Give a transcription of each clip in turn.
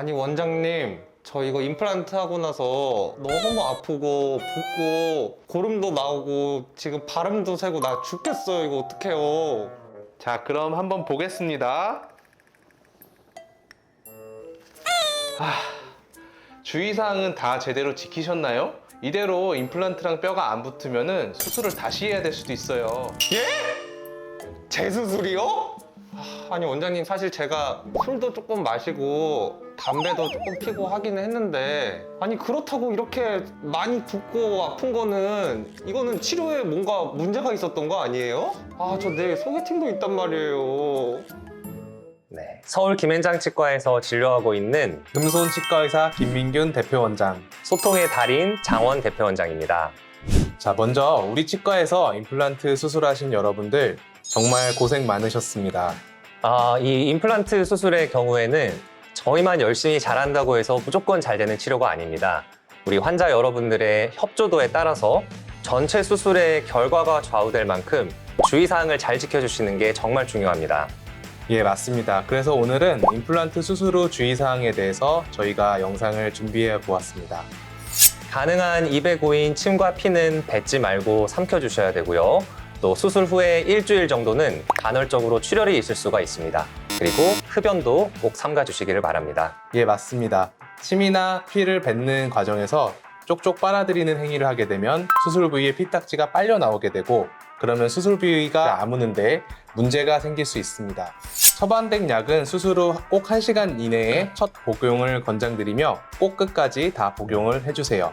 아니 원장님 저 이거 임플란트 하고 나서 너무 아프고 붓고 고름도 나오고 지금 발음도 새고 나 죽겠어요 이거 어떡해요 자, 그럼 한번 보겠습니다. 아, 주의사항은 다 제대로 지키셨나요? 이대로 임플란트랑 뼈가 안 붙으면 수술을 다시 해야 될 수도 있어요. 재수술이요? 아, 아니 원장님 사실 제가 술도 조금 마시고 담배도 조금 피고 하기는 했는데 아니 그렇다고 이렇게 많이 붓고 아픈 거는 이거는 치료에 뭔가 문제가 있었던 거 아니에요? 아 저 내일 소개팅도 있단 말이에요 네, 서울 김앤장 치과에서 진료하고 있는 금손 치과의사 김민균 대표원장. 소통의 달인 장원 대표원장입니다. 자, 먼저 우리 치과에서 임플란트 수술하신 여러분들 정말 고생 많으셨습니다. 아, 이 임플란트 수술의 경우에는 저희만 열심히 잘한다고 해서 무조건 잘 되는 치료가 아닙니다. 우리 환자 여러분들의 협조도에 따라서 전체 수술의 결과가 좌우될 만큼 주의사항을 잘 지켜주시는 게 정말 중요합니다. 예, 맞습니다. 그래서 오늘은 임플란트 수술 후 주의사항에 대해서 저희가 영상을 준비해 보았습니다. 가능한 입에 고인 침과 피는 뱉지 말고 삼켜주셔야 되고요. 또 수술 후에 일주일 정도는 간헐적으로 출혈이 있을 수가 있습니다. 그리고 흡연도 꼭 삼가주시기를 바랍니다. 예, 맞습니다. 침이나 피를 뱉는 과정에서 쪽쪽 빨아들이는 행위를 하게 되면 수술 부위에 피딱지가 빨려 나오게 되고 그러면 수술 부위가 아무는데 문제가 생길 수 있습니다. 처방된 약은 수술 후 꼭 1시간 이내에 첫 복용을 권장드리며 꼭 끝까지 다 복용을 해주세요.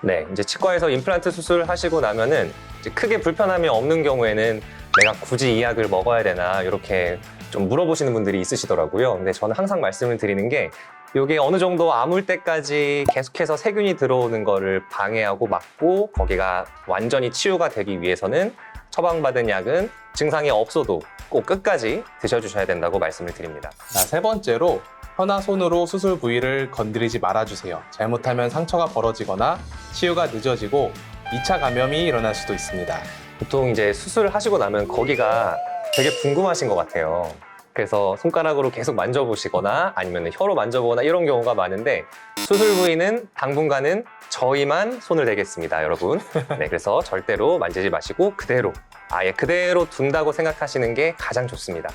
네, 이제 치과에서 임플란트 수술 하시고 나면은 이제 크게 불편함이 없는 경우에는 내가 굳이 이 약을 먹어야 되나 이렇게 좀 물어보시는 분들이 있으시더라고요. 근데 저는 항상 말씀을 드리는 게 이게 어느 정도 아물 때까지 계속해서 세균이 들어오는 거를 방해하고 막고 거기가 완전히 치유가 되기 위해서는 처방받은 약은 증상이 없어도 꼭 끝까지 드셔주셔야 된다고 말씀을 드립니다. 자, 세 번째로 혀나 손으로 수술 부위를 건드리지 말아주세요. 잘못하면 상처가 벌어지거나 치유가 늦어지고 2차 감염이 일어날 수도 있습니다. 보통 이제 수술을 하시고 나면 거기가 되게 궁금하신 것 같아요. 그래서 손가락으로 계속 만져보시거나 아니면 혀로 만져보거나 이런 경우가 많은데 수술 부위는 당분간은 저희만 손을 대겠습니다, 여러분. 네, 그래서 절대로 만지지 마시고 그대로 아예 그대로 둔다고 생각하시는 게 가장 좋습니다.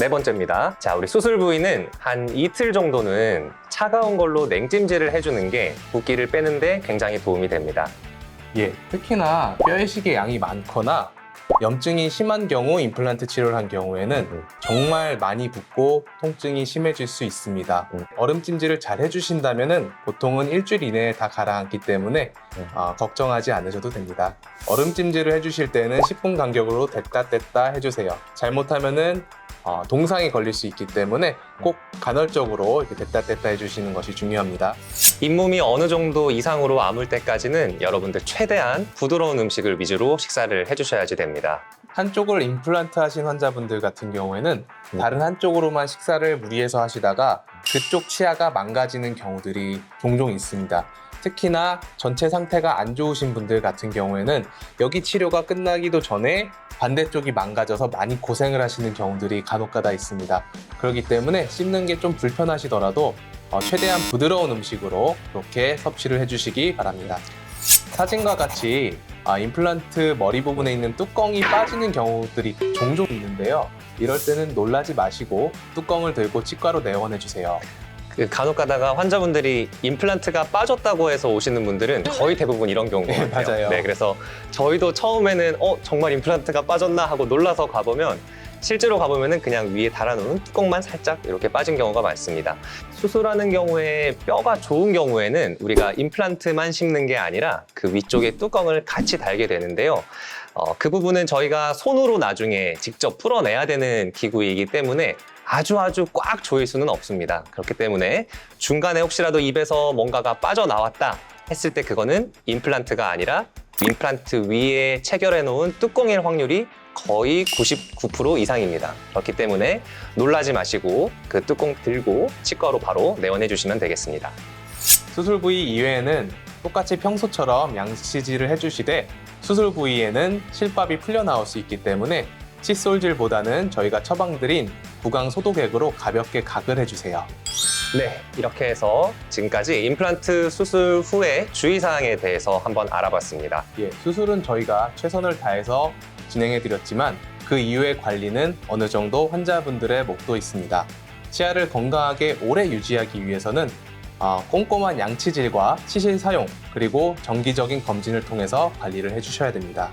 네 번째입니다. 자, 우리 수술 부위는 한 이틀 정도는 차가운 걸로 냉찜질을 해주는 게 붓기를 빼는데 굉장히 도움이 됩니다. 예, 특히나 뼈의 식의 양이 많거나 염증이 심한 경우 임플란트 치료를 한 경우에는 음. 정말 많이 붓고 통증이 심해질 수 있습니다. 음. 얼음 찜질을 잘 해주신다면 보통은 일주일 이내에 다 가라앉기 때문에 음. 어, 걱정하지 않으셔도 됩니다. 얼음찜질을 해주실 때는 10분 간격으로 됐다 뗐다 해주세요. 잘못하면은 어, 동상이 걸릴 수 있기 때문에 꼭 간헐적으로 이렇게 됐다 뗐다 해주시는 것이 중요합니다. 잇몸이 어느 정도 이상으로 아물 때까지는 여러분들 최대한 부드러운 음식을 위주로 식사를 해주셔야지 됩니다. 한쪽을 임플란트 하신 환자분들 같은 경우에는 음. 다른 한쪽으로만 식사를 무리해서 하시다가 그쪽 치아가 망가지는 경우들이 종종 있습니다. 특히나 전체 상태가 안 좋으신 분들 같은 경우에는 여기 치료가 끝나기도 전에 반대쪽이 망가져서 많이 고생을 하시는 경우들이 간혹가다 있습니다. 그렇기 때문에 씹는 게 좀 불편하시더라도 어, 최대한 부드러운 음식으로 그렇게 섭취를 해주시기 바랍니다. 사진과 같이 아, 임플란트 머리 부분에 있는 뚜껑이 빠지는 경우들이 종종 있는데요. 이럴 때는 놀라지 마시고 뚜껑을 들고 치과로 내원해 주세요. 그 간혹 가다가 환자분들이 임플란트가 빠졌다고 해서 오시는 분들은 거의 대부분 이런 경우가 네, 같아요. 맞아요. 네, 그래서 저희도 처음에는 어 정말 임플란트가 빠졌나 하고 놀라서 가보면 실제로 가보면은 그냥 위에 달아놓은 뚜껑만 살짝 이렇게 빠진 경우가 많습니다. 수술하는 경우에 뼈가 좋은 경우에는 우리가 임플란트만 심는 게 아니라 그 위쪽에 뚜껑을 같이 달게 되는데요. 어, 그 부분은 저희가 손으로 나중에 직접 풀어내야 되는 기구이기 때문에 아주 아주 꽉 조일 수는 없습니다. 그렇기 때문에 중간에 혹시라도 입에서 뭔가가 빠져나왔다 했을 때 그거는 임플란트가 아니라 임플란트 위에 체결해 놓은 뚜껑일 확률이 거의 99% 이상입니다. 그렇기 때문에 놀라지 마시고 그 뚜껑 들고 치과로 바로 내원해 주시면 되겠습니다. 수술 부위 이외에는 똑같이 평소처럼 양치질을 해주시되 수술 부위에는 실밥이 풀려 나올 수 있기 때문에 칫솔질보다는 저희가 처방드린 구강 소독액으로 가볍게 각을 해주세요. 네, 이렇게 해서 지금까지 임플란트 수술 후의 주의사항에 대해서 한번 알아봤습니다. 예, 수술은 저희가 최선을 다해서 진행해 드렸지만 그 이후의 관리는 어느 정도 환자분들의 몫도 있습니다. 치아를 건강하게 오래 유지하기 위해서는 아, 꼼꼼한 양치질과 치실 사용 그리고 정기적인 검진을 통해서 관리를 해주셔야 됩니다.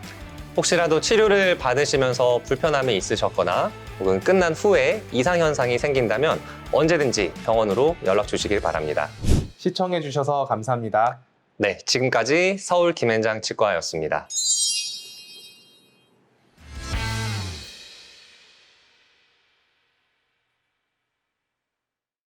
혹시라도 치료를 받으시면서 불편함이 있으셨거나 혹은 끝난 후에 이상 현상이 생긴다면 언제든지 병원으로 연락 주시길 바랍니다. 시청해 주셔서 감사합니다. 네, 지금까지 서울 김현장 치과였습니다.